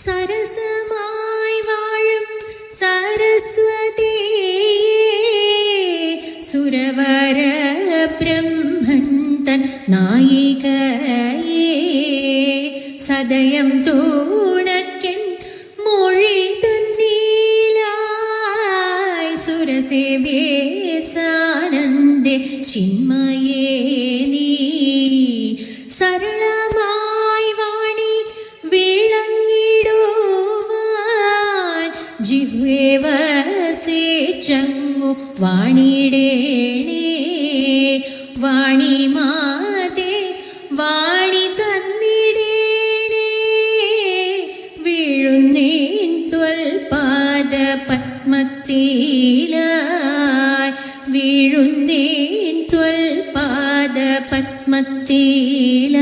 സരസമായി വാഴും സരസ്വതി സുരവര ബ്രഹ്മൻ തൻ സദയം തൂണക്കൻ മൊഴി തന്നീലായി. സുരസേവ്യേ സാനന്ദേ ചിന്മയേ നീ. സരളമായി വിളങ്ങിടുവാൻ ജിഹ്വേ വസേച്ചങ്ങു വാണിടേണേ വാണി മാതേ വാണി തന്നിടേണേ വീഴുന്നേൻ ത്വൽപാദ പത്മത്തിലായി വീഴുന്നേൻ ത്വൽപാദ പത്മത്തിലായി